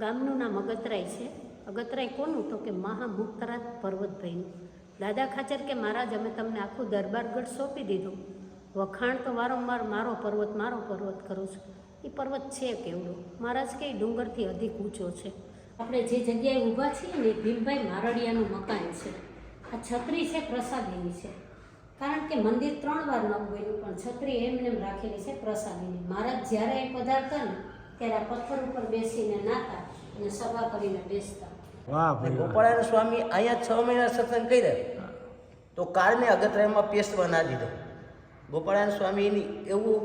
ગામનું નામ અગતરાય છે. અગતરાય કોનું? તો કે મહામુક્તરાજ પર્વતભાઈનું. દાદા ખાચર કે મહારાજ, અમે તમને આખું દરબારગઢ સોંપી દીધું. વખાણ તો વારંવાર મારો પર્વત મારો પર્વત કરું છું. એ પર્વત છે કેવડો? મહારાજ કે ડુંગરથી અધિક ઊંચો છે. આપણે જે જગ્યાએ ઊભા છીએ ને ભીમભાઈ મારડિયાનું મકાન છે. આ છત્રી છે, પ્રસાદીની છે. કારણ કે મંદિર ત્રણ વાર નવું બન્યું, પણ છત્રી એમને એમ રાખેલી છે પ્રસાદીની. મહારાજ જ્યારે પધારતા ને, ત્યારે આ પથ્થર ઉપર બેસીને નાતા. અને સભા કરીને બેસતા. વાહ ભાઈ. ગોપાળાયણ સ્વામી અહીંયા છ મહિના સત્સંગ કર્યા. તો કાળને અગતરાયમાં પેસવા ના દીધો? ગોપાળાયણ સ્વામીની એવું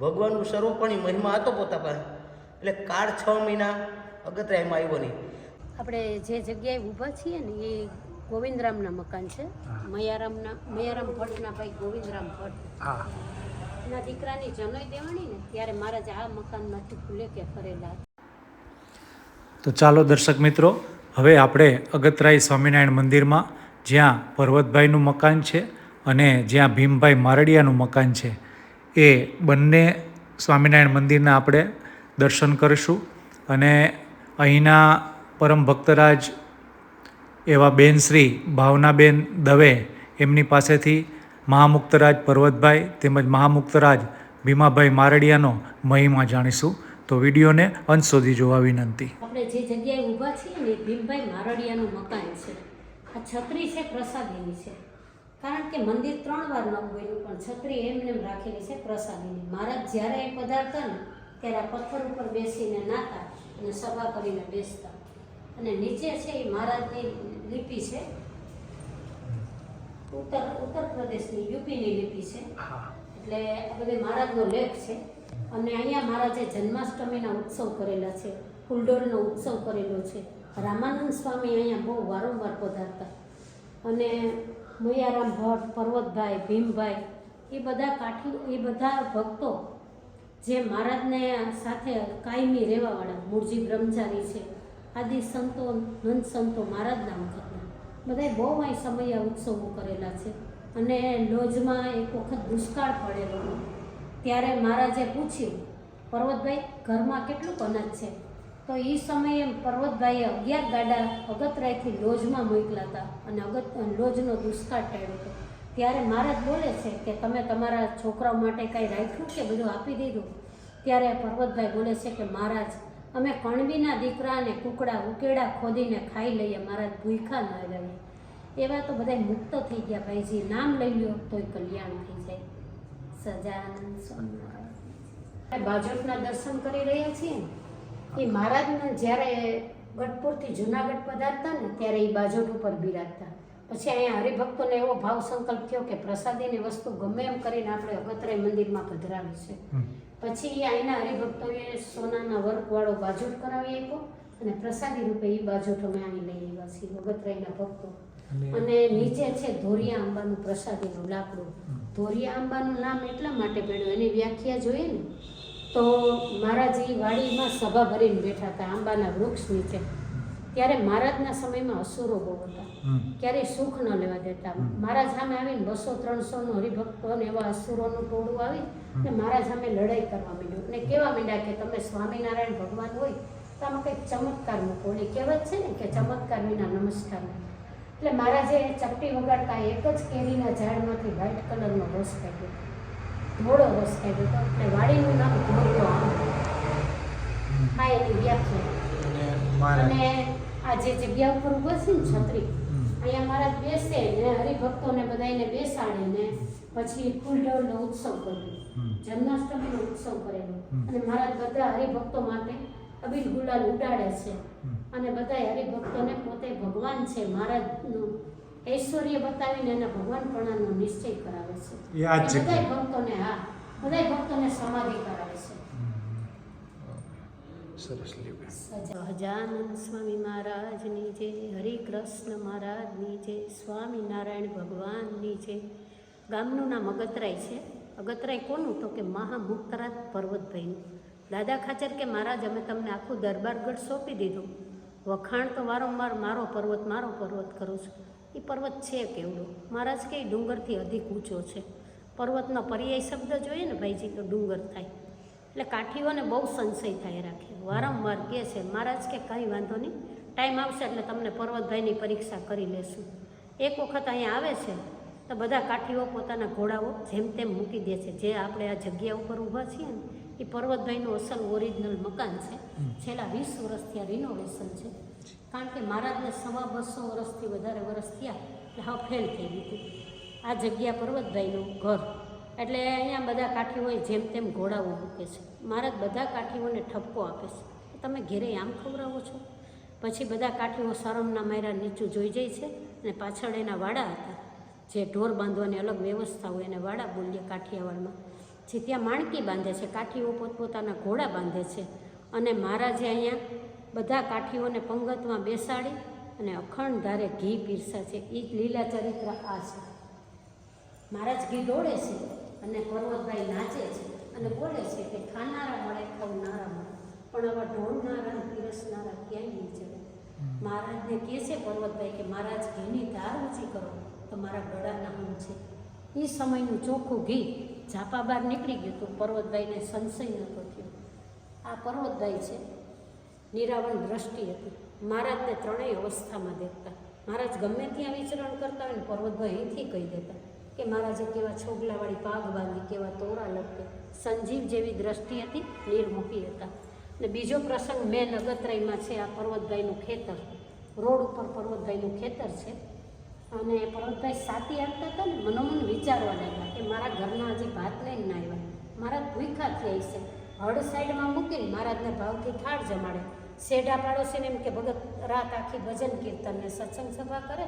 ભગવાનનું સર્વપણી મહિમા હતો પોતા પાસે. એટલે કાળ છ મહિના અગત્રાયમાં આવ્યો નહીં. આપણે જે જગ્યાએ ઊભા છીએ ને એ ગોવિંદરામના મકાન છે. મયારામના મયારામ ભટ્ટના ભાઈ ગોવિંદરામ ભટ્ટ. હા. એના દીકરાની જનોઈ દેવાણી ને ત્યારે મહારાજ આ મકાનમાંથી ફૂલે કે ફરેલા તો ચાલો દર્શક મિત્રો, હવે આપણે અગતરાય સ્વામિનારાયણ મંદિરમાં જ્યાં પર્વતભાઈનું મકાન છે અને જ્યાં ભીમભાઈ મારડિયાનું મકાન છે, એ બંને સ્વામિનારાયણ મંદિરના આપણે દર્શન કરીશું. અને અહીંના પરમ ભક્તરાજ એવા બેન શ્રી ભાવનાબેન દવે એમની પાસેથી મહામુક્તરાજ પર્વતભાઈ તેમજ મહામુક્તરાજ ભીમાભાઈ મારડિયાનો મહિમા જાણીશું. તો વિડીયોને અંત સુધી જોવા વિનંતી. આપણે જે જગ્યાએ ઊભા છીએ ને ભીમભાઈ મારડિયાનું મકાન છે. આ છત્રી છે પ્રસાદીની છે. કારણ કે મંદિર ત્રણ વાર નવું બન્યું પણ છત્રી એમને એમ રાખેલી છે પ્રસાદીની. મહારાજ જ્યારે એ પધારતા ને ત્યારે આ પથ્થર ઉપર બેસીને નાતા અને સભા કરીને બેસતા. અને નીચે છે એ મહારાજની લિપિ છે. ઉત્તર ઉત્તર પ્રદેશની યુપીની લિપિ છે. એટલે આ બધે મહારાજનો લેખ છે. અને અહીંયા મહારાજે જન્માષ્ટમીના ઉત્સવ કરેલા છે. ફૂલડોળનો ઉત્સવ કરેલો છે. રામાનંદ સ્વામી અહીંયા બહુ વારંવાર પધારતા. અને મૈયારામ ભટ્ટ, પર્વતભાઈ, ભીમભાઈ, એ બધા કાઠી, એ બધા ભક્તો જે મહારાજને સાથે કાયમી રહેવાવાળા, મૂળજી બ્રહ્મચારી છે, આદિ સંતો, નંદ સંતો મહારાજના વખતના બધાએ બહુ અહીં સમય ઉત્સવો કરેલા છે. અને લોજમાં એક વખત દુષ્કાળ પડેલો. ત્યારે મહારાજે પૂછ્યું, પર્વતભાઈ, ઘરમાં કેટલું અનાજ છે? તો એ સમયે પર્વતભાઈએ અગિયાર ગાડા અગતરાયથી લોજમાં મોકલા હતા અને અગત લોજનો દુષ્કાળ ટાળ્યો હતો. ત્યારે મહારાજ બોલે છે કે તમે તમારા છોકરાઓ માટે કાંઈ રાખ્યું કે બધું આપી દીધું? ત્યારે પર્વતભાઈ બોલે છે કે મહારાજ, અમે કણબીના દીકરા અને કુકડા ઉકેડા ખોદીને ખાઈ લઈએ, મહારાજ ભૂખા ન રહીએ. એવા તો બધા મુક્ત થઈ ગયા ભાઈજી. નામ લઈ લ્યો, તોય કલ્યાણ થઈ જાય. સજાનંદ સ્વામી ભાજપના દર્શન કરી રહ્યા છીએ ને? એ મહારાજને જ્યારે ગઢપુરથી જુનાગઢ પધારતા ને ત્યારે એ બાજોટ ઉપર બિરાજતા. પછી અહીંયા હરિભક્તોને એવો ભાવ સંકલ્પ થયો કે પ્રસાદીની વસ્તુ ગમે એમ કરીને આપણે અગતરાય મંદિરમાં પધરાવી છે. પછી અહીંના હરિભક્તોએ સોનાના વર્કવાળો બાજોટ કરાવી આપ્યો અને પ્રસાદી રૂપે એ બાજોટ અમે અહીં લઈ આવ્યા છીએ અગતરાયના ભક્તો. અને નીચે છે ધોરિયા આંબાનું પ્રસાદીનું લાકડું. ધોરિયા આંબાનું નામ એટલા માટે પડ્યું એની વ્યાખ્યા જોઈએ ને તો મહારાજી વાડીમાં સભા ભરીને બેઠા હતા આંબાના વૃક્ષ નીચે ત્યારે મહારાજના સમયમાં અસુરો બહુ હતા. ક્યારેય સુખ ન લેવા દેતા. મહારાજ સામે આવીને બસો ત્રણસોનો હરિભક્તો અને એવા અસુરોનું ટોળું આવી ને મહારાજ સામે લડાઈ કરવા માંડ્યું. અને કેવા માંડ્યા કે તમે સ્વામિનારાયણ ભગવાન હોય તો આમાં કંઈક ચમત્કાર મૂકો. ઓલી કહેવત છે ને કે ચમત્કાર વિના નમસ્કાર. એટલે મહારાજે ચપટી વગાડતા એક જ કેરીના ઝાડમાંથી વ્હાઇટ કલરનો રસ કાઢ્યો. ધોળો રસ કાઢ્યો તો એટલે વાડીનું નામ ધોળો આમ. આ એની વ્યાખ્યા. અને આ જે જગ્યા ઉપર ઊભા છે ને છત્રી અહીંયા મહારાજ બેસે ને હરિભક્તોને બધાને બેસાડે ને પછી ફૂલઢોળનો ઉત્સવ કર્યો. જન્માષ્ટમીનો ઉત્સવ કરેલો. અને મહારાજ બધા હરિભક્તો માટે અબીલ ગુલાલ ઉડાડે છે. અને બધા હરિભક્તોને પોતે ભગવાન છે મહારાજનું ઐશ્વર્ય બતાવીને એના ભગવાનપણાનો નિશ્ચય કરાવે છે. જગ્યા. ભક્તોને હા બધાય ભક્તોને સમાધિ કરાવે છે. સરસ સહજાનંદ સ્વામી મહારાજની જે હરિકૃષ્ણ મહારાજની જે સ્વામિનારાયણ ભગવાનની જે ગામનું નામ અગતરાય છે. અગતરાય કોનું? તો કે મહામુક્તરાજ પર્વતભાઈનું. દાદા ખાચર કે મહારાજ અમે તમને આખું દરબારગઢ સોંપી દીધું. વખાણ તો વારંવાર મારો પર્વત મારો પર્વત કરું છું. એ પર્વત છે કેવડો મહારાજ કે ડુંગરથી અધિક ઊંચો છે. પર્વતનો પર્યાય શબ્દ જોઈએ ને ભાઈજી તો ડુંગર થાય. એટલે કાઠીઓને બહુ સંશય થાય રાખે. વારંવાર કહે છે મહારાજ કે કંઈ વાંધો નહીં ટાઈમ આવશે એટલે તમને પર્વતભાઈની પરીક્ષા કરી લેશું. એક વખત અહીંયા આવે છે તો બધા કાઠીઓ પોતાના ઘોડાઓ જેમ તેમ મૂકી દે છે. જે આપણે આ જગ્યા ઉપર ઊભા છીએ ને એ પર્વતભાઈનું અસલ ઓરિજિનલ મકાન છે. છેલ્લા વીસ વર્ષથી આ રિનોવેશન છે. કારણ કે મહારાજને સવા બસો વર્ષથી વધારે વર્ષ થયા એટલે હા ફેલ થઈ ગયું આ જગ્યા પર્વતભાઈનું ઘર. એટલે અહીંયા બધા કાઠીઓએ જેમ તેમ ઘોડાઓ મૂકે છે. મહારાજ બધા કાઠીઓને ઠપકો આપે છે. તમે ઘેરે આમ ખવડાવો છો? પછી બધા કાઠીઓ શરમના માયરા નીચું જોઈ જાય છે અને પાછળ એના વાડા હતા. જે ઢોર બાંધવાની અલગ વ્યવસ્થા હોય એને વાડા બોલીએ કાઠિયાવાડમાં. જે ત્યાં માણકી બાંધે છે. કાઠીઓ પોતપોતાના ઘોડા બાંધે છે. અને મહારાજે અહીંયા બધા કાઠીઓને પંગતમાં બેસાડી અને અખંડ ધારે ઘી પીરસા છે. એ જ લીલા ચરિત્ર આ છે. મહારાજ ઘી દોડે છે અને પર્વતભાઈ નાચે છે અને બોલે છે કે ખાનારા મળે, ખવનારા મળે. પણ આવા ઢોળનારા પીરસનારા ક્યાંય નહીં ચડે મહારાજને કહે છે પર્વતભાઈ કે મહારાજ, ઘીની ધાર ઊંચી કરો. તો મારા ગળાના હું છે. એ સમયનું ચોખ્ખું ઘી ઝાપા બહાર નીકળી ગયું તો પર્વતભાઈને સંશય નહોતો થયો. આ પર્વતભાઈ છે નિરાવણ દ્રષ્ટિ હતી. મહારાજને ત્રણેય અવસ્થામાં દેખતા. મહારાજ ગમે ત્યાં વિચરણ કરતા હોય ને પર્વતભાઈ અહીંથી કહી દેતા કે મહારાજે કેવા છોગલાવાળી પાગ બાંધી, કેવા તોરા લપટે સંજીવ જેવી દ્રષ્ટિ હતી, નિર્મુખી હતા. ને બીજો પ્રસંગ મેં નગતરાયમાં છે, આ પર્વતભાઈનું ખેતર. રોડ ઉપર પર્વતભાઈનું ખેતર છે. અને પર્વતભાઈ સાતી આપતા હતા ને મનોમન વિચારવા લાગ્યા કે મારા ઘરના હજી ભાત લઈને ના આવ્યા. મારા ભૂખા થઈ છે. હળ સાઈડમાં મૂકીને મહારાજને ભાવથી થાળ જમાડે. શેઢા પાડોશીને એમ કે, ભગત, રાત આખી ભજન કીર્તન ને સત્સંગ સભા કરે.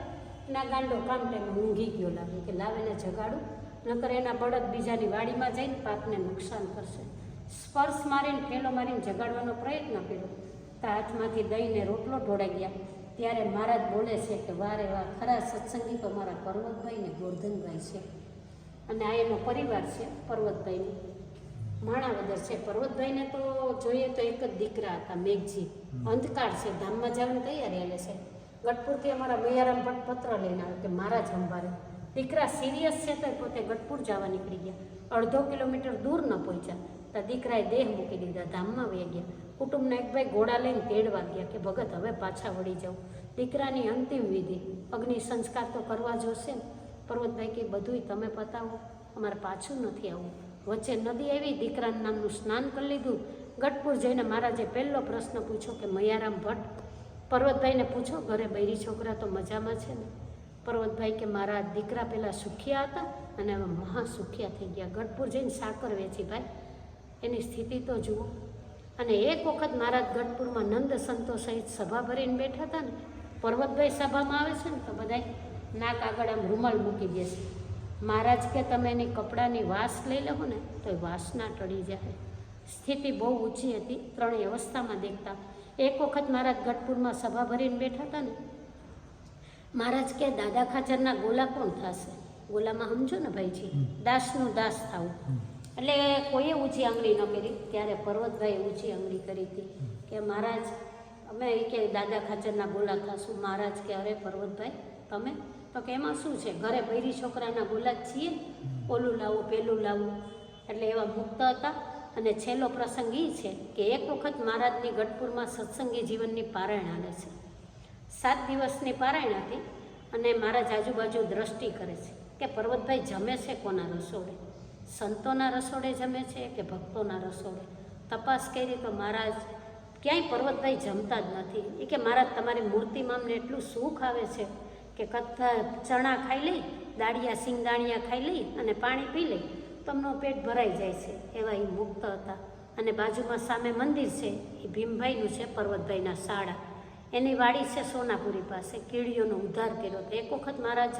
ના ગાંડો કામ ટાઈમે ઊંઘી ગયો લાગે કે લાવીને જગાડું, નકર એના બળદ બીજાની વાડીમાં જઈને પાકને નુકસાન કરશે. સ્પર્શ મારીને, ઠેલો મારીને જગાડવાનો પ્રયત્ન કર્યો. તા હાથમાંથી દહીંને રોટલો ઢોળાઈ ગયા. ત્યારે મહારાજ બોલે છે કે, વારે વાર ખરા સત્સંગી તો મારા પર્વતભાઈ ને ગોરધનભાઈ છે. અને આ એનો પરિવાર છે, પર્વતભાઈનો. માણાવદર છે. પર્વતભાઈને તો જોઈએ તો એક જ દીકરા હતા મેઘજી. અંધકાર છે. ધામમાં જવાની તૈયારી એટલે છે. ગઢપુરથી અમારા મૈયારામ ભટ્ટ પત્ર લઈને આવ્યો કે મારા જ અંબારે. દીકરા સિરિયસ છે તો પોતે ગઢપુર જવા નીકળી ગયા. અડધો કિલોમીટર દૂર ન પહોંચ્યા. તો દીકરાએ દેહ મૂકી દીધા ધામમાં વહી ગયા. કુટુંબના એક ભાઈ ઘોડા લઈને તેડવા ગયા કે ભગત હવે પાછા વળી જાઉં દીકરાની અંતિમ વિધિ અગ્નિ સંસ્કાર તો કરવા જોશે ને પર્વતભાઈ કે બધુંય તમે પતાવો. અમારે પાછું નથી આવવું. વચ્ચે નદી આવી, દીકરાના નામનું સ્નાન કરી લીધું. ગઢપુર જઈને મહારાજે પહેલો પ્રશ્ન પૂછ્યો કે, મૈયારામ ભટ્ટ, પર્વતભાઈને પૂછો, ઘરે બૈરી છોકરા તો મજામાં છે ને? પર્વતભાઈ કે, મારા દીકરા પહેલાં સુખિયા હતા અને હવે મહા સુખિયા થઈ ગયા. ગઢપુર જઈને સાકર વેચી ભાઈ. એની સ્થિતિ તો જુઓ. અને એક વખત મહારાજ ગઢપુરમાં નંદ સંતો સહિત સભા ભરીને બેઠા હતા ને, પર્વતભાઈ સભામાં આવે છે ને, તો બધાય નાક આગળ આમ રૂમાલ મૂકી દે છે મહારાજ કે તમે એની કપડાની વાસ લઈ લો ને તો એ વાસના ટળી જાય સ્થિતિ બહુ ઊંચી હતી ત્રણેય અવસ્થામાં દેખતા. એક વખત મહારાજ ગઢપુરમાં સભા ભરીને બેઠા હતા ને. મહારાજ કે દાદા ખાચરના ગોલા કોણ થશે? ગોલામાં સમજો ને ભાઈજી દાસનું દાસ થવું. એટલે કોઈએ ઊંચી આંગળી ન કરી ત્યારે પર્વતભાઈએ ઊંચી આંગળી કરી હતી. કે મહારાજ અમે કે દાદા ખાચરના ગોલા થશું. મહારાજ કે અરે પર્વતભાઈ તમે તો કે એમાં શું છે? ઘરે બૈરી છોકરાના જ છીએ. ઓલું લાવું, પેલું લાવું. એટલે એવા મુક્ત હતા. અને છેલ્લો પ્રસંગ એ છે કે એક વખત મહારાજની ગઢપુરમાં સત્સંગી જીવનની પારાયણ હાલે છે. સાત દિવસની પારાયણ હતી અને મહારાજ આજુબાજુ દ્રષ્ટિ કરે છે કે પર્વતભાઈ જમે છે કોના રસોડે? સંતોના રસોડે જમે છે કે ભક્તોના રસોડે? તપાસ કરી તો મહારાજ ક્યાંય પર્વતભાઈ જમતા જ નથી. એ કે મહારાજ, તમારી મૂર્તિમાં અમને એટલું સુખ આવે છે કે કથા ચણા ખાઈ લઈ, દાળિયા, સિંગદાણિયા ખાઈ લઈ અને પાણી પી લઈ, તમનો પેટ ભરાઈ જાય છે, એવા એ મુક્ત હતા. અને બાજુમાં સામે મંદિર છે, એ ભીમભાઈનું છે, પર્વતભાઈના શાળા. એની વાડી છે સોનાપુરી પાસે. કીડીઓનો ઉદ્ધાર કર્યો તો એક વખત મહારાજ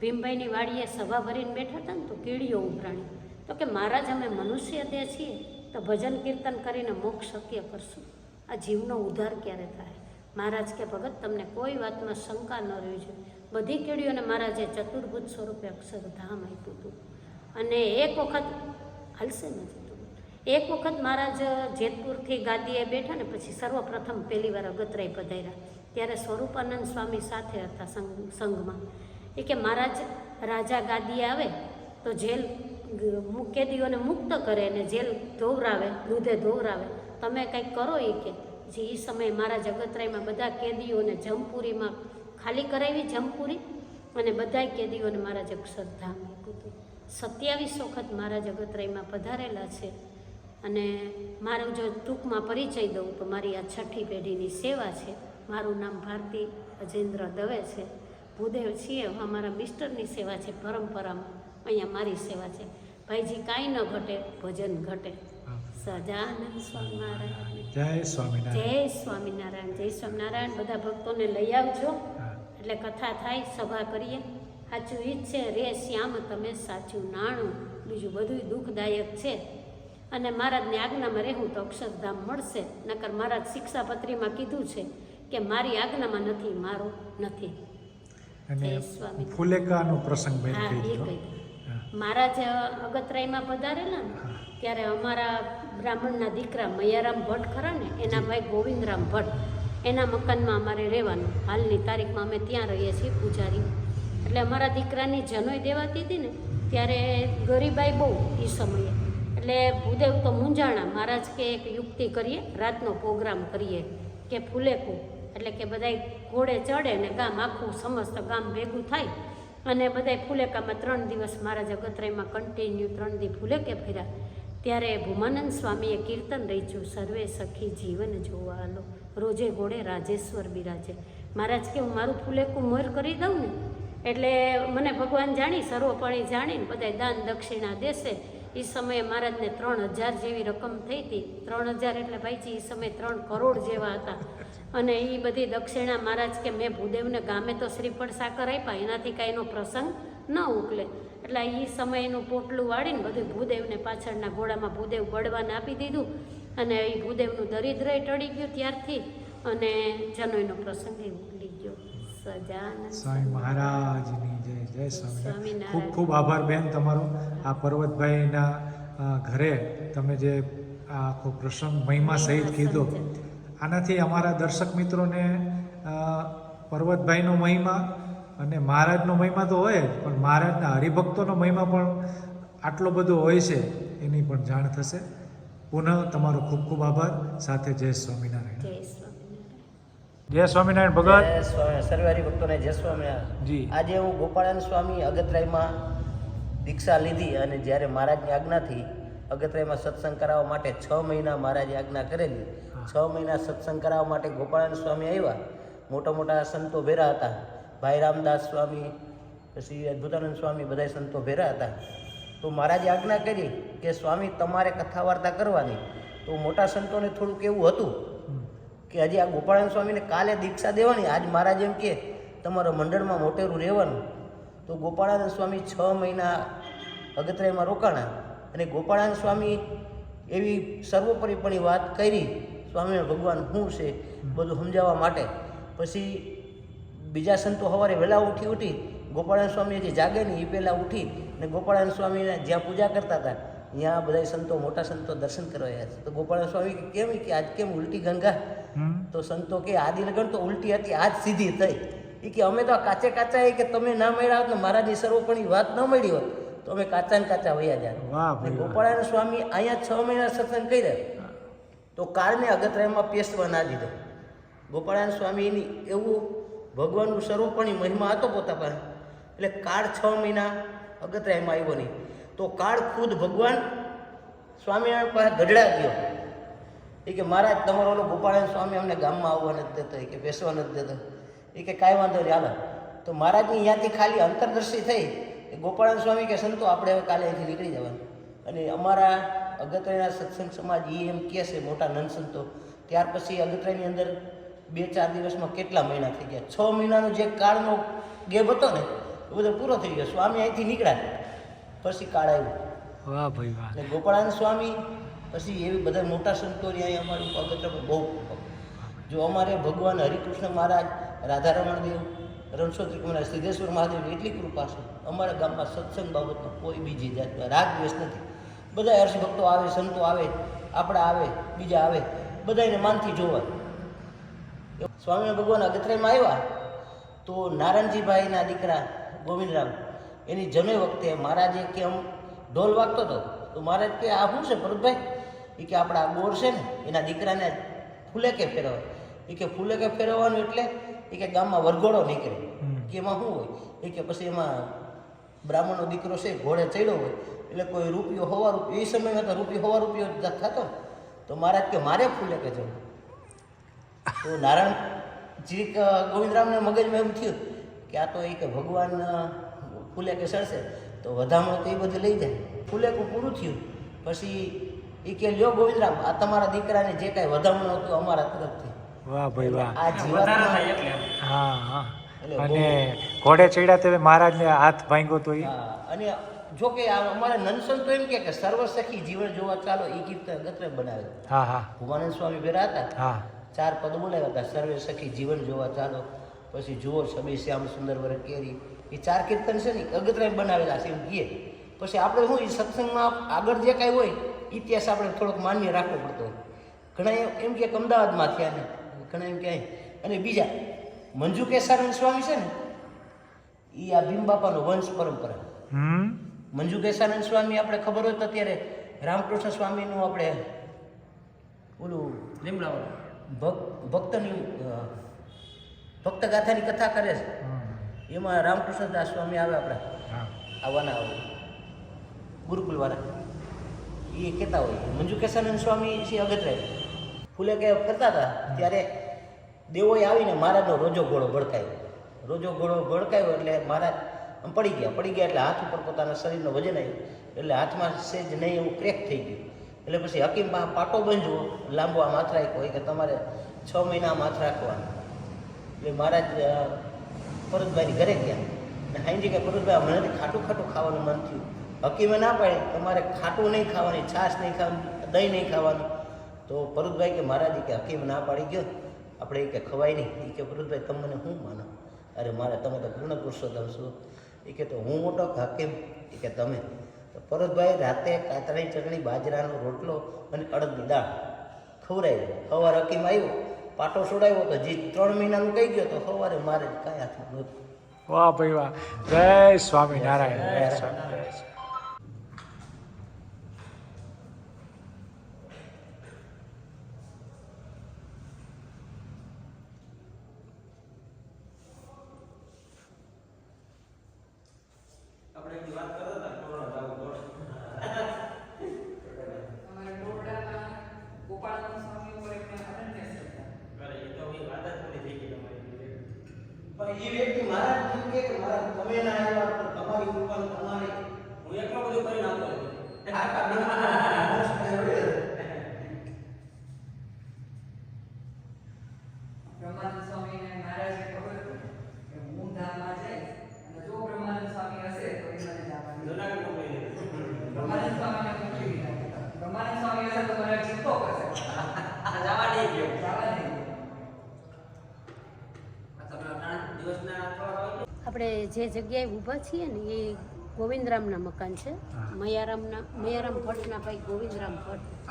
ભીમભાઈની વાડીએ સભા ભરીને બેઠા હતા ને, તો કીડીઓ ઉભરાણી. તો કે, મહારાજ, અમે મનુષ્ય દેહ છીએ, તો ભજન કીર્તન કરીને મોક્ષ શક્ય કરશું. આ જીવનો ઉદ્ધાર ક્યારે થાય? મહારાજ કે, ભગત, તમને કોઈ વાતમાં શંકા ન રહેવી જોઈએ બધી કીડીઓને મહારાજે ચતુર્ભુજ સ્વરૂપે અક્ષરધામ આપ્યું હતું. અને એક વખત, હાલશે તો એક વખત મહારાજ જેતપુરથી ગાદીએ બેઠા ને પછી સર્વપ્રથમ પહેલી વાર અગતરાય પધાર્યા. ત્યારે સ્વરૂપાનંદ સ્વામી સાથે હતા સંઘ, સંઘમાં. એ કે મહારાજ, રાજા ગાદીએ આવે તો જેલ કેદીઓને મુક્ત કરે અને જેલ ધોવરાવે, દૂધે ધોવરાવે. તમે કંઈક કરો એ કે? જે એ સમયે મહારાજ અગતરાયમાં બધા કેદીઓને જમપુરીમાં ખાલી કરાવી જમપુરી અને બધાય કેદીઓને મારા જ અક્ષરધામ આપ્યું હતું. સત્યાવીસ વખત મારા જગતરાયમાં પધારેલા છે અને મારો જો ટૂંકમાં પરિચય દઉં તો મારી આ છઠ્ઠી પેઢીની સેવા છે. મારું નામ ભારતી અજેન્દ્ર દવે છે. ભૂદેવ છીએ અમારા મિસ્ટરની સેવા છે પરંપરામાં અહીંયા મારી સેવા છે. ભાઈજી કાંઈ ન ઘટે ભજન ઘટે. સજાનંદ સ્વામિનારાયણ. જય સ્વામિનારાયણ. જય સ્વામિનારાયણ. જય સ્વામિનારાયણ. બધા ભક્તોને લઈ આવજો. એટલે કથા થાય સભા કરીએ. સાચું ઈ જ છે રે શ્યામ તમે સાચું નાણું. બીજું બધું દુઃખદાયક છે. અને મહારાજની આજ્ઞામાં રહેવું તો અક્ષરધામ મળશે. નકર મહારાજ શિક્ષાપત્રીમાં કીધું છે કે મારી આજ્ઞામાં નથી મારો નથી. ફુલેકાનો પ્રસંગ મહારાજ અગતરાયમાં પધારેલા ને ત્યારે અમારા બ્રાહ્મણના દીકરા મૈયારામ ભટ્ટ ખરા ને એના ભાઈ ગોવિંદરામ ભટ્ટ. એના મકાનમાં અમારે રહેવાનું. હાલની તારીખમાં અમે ત્યાં રહીએ છીએ પૂજારી. એટલે અમારા દીકરાની જનોઈ દેવાતી હતી ને, ત્યારે ગરીબાઈ બહુ એ સમયે. એટલે ભૂદેવ તો મૂંઝાણા, મહારાજ કે એક યુક્તિ કરીએ, રાતનો પ્રોગ્રામ કરીએ, કે ફૂલેકું એટલે કે બધાય ઘોડે ચડે ને ગામ આખું, સમસ્ત ગામ ભેગું થાય. અને બધાય ફૂલેકામાં ત્રણ દિવસ મહારાજ જગતરાયમાં કન્ટિન્યુ ત્રણ દી ફૂલેકે ફર્યા. ત્યારે ભૂમાનંદ સ્વામીએ કીર્તન રચ્યું. સર્વે સખી જીવન જોવાલો. રોજે ઘોડે રાજેશ્વર બિરાજે. મહારાજ, કે હું મારું ફૂલેકું મોર કરી દઉં ને? એટલે મને ભગવાન જાણી, સર્વપણી જાણીને બધાય દાન દક્ષિણા દેશે. એ સમયે મહારાજને ત્રણ હજાર જેવી રકમ થઈ હતી. ત્રણ હજાર એટલે ભાઈજી એ સમયે ત્રણ કરોડ જેવા હતા. અને એ બધી દક્ષિણા મહારાજ કે મેં ભૂદેવને ગામે તો શ્રીફળ સાકર આપ્યા. એનાથી કાંઈ એનો પ્રસંગ ન ઉકલે. એટલે એ સમયનું પોટલું વાળીને બધું ભૂદેવને પાછળના ઘોડામાં ભૂદેવ બળવાને આપી દીધું અને એ ભૂદેવનું દરિદ્રય ટળી ગયું ત્યારથી અને જનોયનો પ્રસંગ એ ઉકલી ગયો. સ્વામી મહારાજની જય જય સ્વામિનારાયણ. ખૂબ ખૂબ આભાર બેન તમારો. આ પર્વતભાઈના ઘરે તમે જે આખો પ્રસંગ મહિમા સહિત કીધો આનાથી અમારા દર્શક મિત્રોને પર્વતભાઈનો મહિમા અને મહારાજનો મહિમા તો હોય જ પણ મહારાજના હરિભક્તોનો મહિમા પણ આટલો બધો હોય છે એની પણ જાણ થશે. પુનઃ તમારો ખૂબ ખૂબ આભાર. સાથે જય સ્વામિનારાયણ. જય સ્વામિનારાયણ. જય સ્વામિનારાયણ ભગત. જય સ્વામી સર્વે હરિભક્તોને જય સ્વામિનારાયણ. જી. આજે હું ગોપાળાન સ્વામી અગતરાયમાં દીક્ષા લીધી અને જ્યારે મહારાજની આજ્ઞાથી અગતરાયમાં સત્સંગ કરાવવા માટે છ મહિના મહારાજે આજ્ઞા કરેલી. છ મહિના સત્સંગ કરાવવા માટે ગોપાળાન સ્વામી આવ્યા. મોટા મોટા સંતો ભેરા હતા. ભાઈ રામદાસ સ્વામી, પછી અદ્ભુતાનંદ સ્વામી બધા સંતો ભેરા હતા. તો મહારાજે આજ્ઞા કરી કે, સ્વામી, તમારે કથા વાર્તા કરવાની. તો મોટા સંતોને થોડુંક એવું હતું કે, હજી આ ગોપાળાન સ્વામીને કાલે દીક્ષા દેવાની. આજ મહારાજ એમ કે, તમારા મંડળમાં મોટેરું રહેવાનું. તો ગોપાળાનંદ સ્વામી છ મહિના અગત્રાયમાં રોકાણા અને ગોપાળાનંદ સ્વામી એવી સર્વોપરીપણી વાત કરી સ્વામિનારાયણ ભગવાન શું છે? બધું સમજાવવા માટે. પછી બીજા સંતો સવારે વહેલા ઉઠી ઉઠી ગોપાળાનંદ સ્વામી જે જાગે ને એ પહેલાં ઉઠી અને ગોપાળાનંદ સ્વામીને જ્યાં પૂજા કરતા હતા ત્યાં બધા સંતો મોટા સંતો દર્શન કરવા આવ્યા છે. તો ગોપાળાનંદ સ્વામી કેમ કે આજ કેમ ઉલટી ગંગા? તો સંતો કે આદિ લગન તો ઉલટી હતી આજ સીધી થઈ. એ કે અમે તો કાચે કાચા એ કે તમે ના મળ્યા હોત ને મહારાજની સર્વપણી વાત ન મળી હોત તો અમે કાચા ને કાચા વયા જાય. ગોપાળાનંદ સ્વામી અહીંયા છ મહિના સત્સંગ રહ્યા તો કાળને અગતરાયમાં પેસ્ટ ના દીધો. ગોપાળાનંદ સ્વામીની એવું ભગવાનનું સર્વપણી મહિમા હતો પોતા પાસે. એટલે કાળ છ મહિના અગત્રાયમાં આવ્યો નહીં. તો કાળ ખુદ ભગવાન સ્વામિનારાયણ પાસે ગઢડા ગયો. એ કે મહારાજ, તમારો ઓલો ગોપાળાયણ સ્વામી અમને ગામમાં આવવા નથી દેતો કે બેસવા નથી દેતો. એ કે કાંઈ વાંધો હાલો. તો મહારાજની અહીંયાથી ખાલી અંતરદર્શી થઈ. એ ગોપાળાનંદ સ્વામી કે, સંતો, આપણે હવે કાલે અહીંથી નીકળી જવાનું. અને અમારા અગત્રયના સત્સંગ સમાજ એ એમ કહે છે, મોટા નંદ સંતો ત્યાર પછી અગત્રયની અંદર બે ચાર દિવસમાં કેટલા મહિના થઈ ગયા? છ મહિનાનો જે કાળનો ગેપ હતો ને એ બધો પૂરો થઈ ગયો. સ્વામી અહીંથી નીકળ્યા પછી કાળ આવ્યો. વાહ ભાઈ વાહ. ગોપાળાનંદ સ્વામી પછી એવી બધા મોટા સંતોની અહીંયા અમારું અગત્યમાં બહુ જો અમારે ભગવાન હરિકૃષ્ણ મહારાજ રાધારમણ દેવ રણછોડ મહારાજ સિદ્ધેશ્વર મહાદેવની એટલી કૃપા છે. અમારા ગામમાં સત્સંગ બાબતમાં કોઈ બીજી જાતમાં રાગ દ્વેષ નથી. બધા હર્ષભક્તો આવે સંતો આવે આપણા આવે બીજા આવે બધાને માનથી જોવા સ્વામી ભગવાન અગત્રાયમાં આવ્યા તો નારાયણજીભાઈના દીકરા ગોવિંદરામ એની જમે વખતે મહારાજે હું ઢોલ વાગતો હતો તો મારે કે આ શું છે ભરતભાઈ? એ કે આપણા બોર છે ને એના દીકરાને ફૂલે કે ફેરવે એ કે ફૂલે કે ફેરવવાનું એટલે? એ કે ગામમાં વરઘોડો નીકળે. કે એમાં શું હોય? એ કે પછી એમાં બ્રાહ્મણનો દીકરો છે ઘોડે ચડ્યો હોય એટલે કોઈ રૂપિયો હોવા રૂપિયો એ સમયમાં તો રૂપિયો હોવા રૂપિયો જ થતો તો મહારાજ કે મારે ફૂલે કે જવું તો નારાયણજી જે ગોવિંદરામને મગજમાં એમ થયું કે આ તો એ કે ભગવાન ફૂલે કે સડશે તો વધામણું તો એ બધું લઈ જાય. ફૂલેકું પૂરું થયું. પછી એ કે લ્યો ગોવિંદરામ આ તમારા દીકરાને જે કાંઈ વધામણું હતું અમારા તરફથી. વાહ ભાઈ વાહ. આ જીવન હા હા. અને ઘોડે ચડ્યા તે મહારાજને હાથ ભાંગ્યો તો એ. અને જો કે આ અમારે નનસન તો એમ કે સર્વસખી જીવન જોવા ચાલો એ ગીત ગત્ર બનાવે હા હા. ભુવાનંદ સ્વામી ભેરા હતા. હા. ચાર પદ બોલાવ્યા હતા. સર્વે સખી જીવન જોવા ચાલો. પછી જુઓ છબી શ્યામ સુંદર વર કેરી. એ ચાર કીર્તન છે ને અગત્રાય બનાવેલા છે એમ કહીએ. પછી આપણે શું એ સત્સંગમાં આગળ જે કાંઈ હોય ઇતિહાસ આપણે થોડોક માન્ય રાખવો પડતો. ઘણા એમ- કે અમદાવાદમાં થયા ને ઘણા એમ કે અને બીજા મંજુ કેસાનંદ સ્વામી છે ને એ આ ભીમબાપાનો વંશ પરંપરા. મંજુ કેસાનંદ સ્વામી આપણે ખબર હોય તો અત્યારે રામકૃષ્ણ સ્વામીનું આપણે ઓલું ભક્ત ભક્તની ભક્તગાથાની ભક્ત ગાથાની કથા કરે છે. એમાં રામકૃષ્ણદાસ સ્વામી આવે આપણા. આવવાના આવે ગુરુકુલવાળા. એ કહેતા હોય. મંજુ કેશાનંદ સ્વામી છે અગત્રે ફૂલે કે કરતા હતા. ત્યારે દેવોએ આવીને મહારાજનો રોજો ઘોડો ભડકાયો. રોજો ઘોડો ભડકાયો એટલે મહારાજ પડી ગયા. પડી ગયા એટલે હાથ ઉપર પોતાના શરીરનો વજન આવ્યું એટલે હાથમાં સેજ નહીં એવું ક્રેક થઈ ગયું. એટલે પછી હકીમ પાટો બંધવો લાંબો આમ હાથ રાખ્યો કે તમારે છ મહિના માથ રાખવાનું. એટલે મહારાજ અ, ઘરે ગયા. અને હાઈજી કે ભરતભાઈ મને ખાટું ખાટું ખાવાનું મન થયું. હકીમે ના પાડે તમારે ખાટું નહીં ખાવાની છાશ નહીં ખાવાની દહીં નહીં ખાવાનું. તો ભરતભાઈ કે મહારાજ કે હકીમ ના પાડી ગયો. આપણે એ કે ખવાય નહીં. એ કે ભરતભાઈ તમે મને શું માનો? અરે મારે તમે તો પૂર્ણ પુરુષોત્તમ છો. એ કે તો હું મોટો હકીમ? એ કે તમે. તો ભરતભાઈ રાતે કાતરાની ચટણી બાજરાનો રોટલો અને અડદની દાળ. ખવડાવ્યો સવારે હકીમ આવ્યો પાટો છોડાવ્યો તો હજી ત્રણ મહિનાનું કહી ગયો તો સવારે મારે કઈ હાથમાં નહોતું વાહ ભાઈ વાહ. જય સ્વામિનારાયણ જય સ્વામિનારાયણ અમારા ડોરડાના ગોપાળાનંદ સ્વામી ઉપર એમને અનન્ય શ્રદ્ધા પણ એ વ્યક્તિ મારા જ જેમ કહે કે મારા તમે ના આવ્યા તો તમારી કૃપા ને તમારી હું એકલો બધું કરી બ્રહ્માનંદ સ્વામીને મહારાજને ખબર હતી કે હું ધામમાં જઈશ અને જો બ્રહ્માનંદ સ્વામી હશે તો એ મને જવા બ્રહ્માનંદ સ્વામીને મોકલી દીધા બ્રહ્માનંદ સ્વામી હશે તો મને ચિંતો કરશે જવા નહીં ગયો જવા નહીં ગયો આપણે જે જગ્યાએ ઊભા છીએ ને એ ગોવિંદરામના મકાન છે. મયારામના મયારામ ભટ્ટના ભાઈ ગોવિંદરામ ભટ્ટ.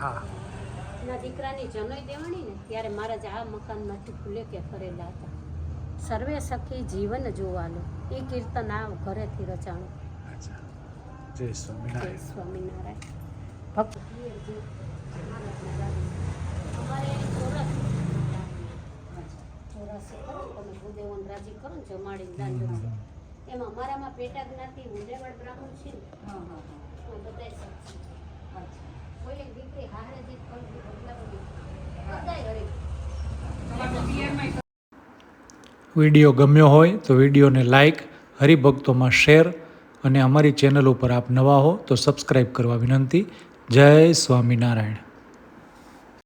ના દીકરાની જનોઈ દેવાણી ને ત્યારે મહારાજ આ મકાનમાંથી ફુલેકે ફરેલા હતા. સર્વે સખી જીવન જોવાલો. એ કીર્તન આ ઘરેથી રચાણું. જય સ્વામિનારાયણ. સ્વામિનારાયણ. ભક્ત. અમારે ચોરસ ચોરાસી કરો તમે ભૂદેવોને રાજી કરો ને જમાડીને દાંડો છે. એમાં અમારામાં પેટા જ્ઞાતિ ઉંડેવડ બ્રાહ્મણ છે ને હા હા હા. બધાય સાચી અચ્છા. કોઈ દીકરી હારે જીત કરતી બદલા બધી. બધાય હરી. વીડિયો ગમ્યો હોય તો વિડીયોને લાઇક હરિભક્તોમાં શેર અને અમારી ચેનલ ઉપર આપ નવા હો તો સબસ્ક્રાઈબ કરવા વિનંતી. જય સ્વામિનારાયણ.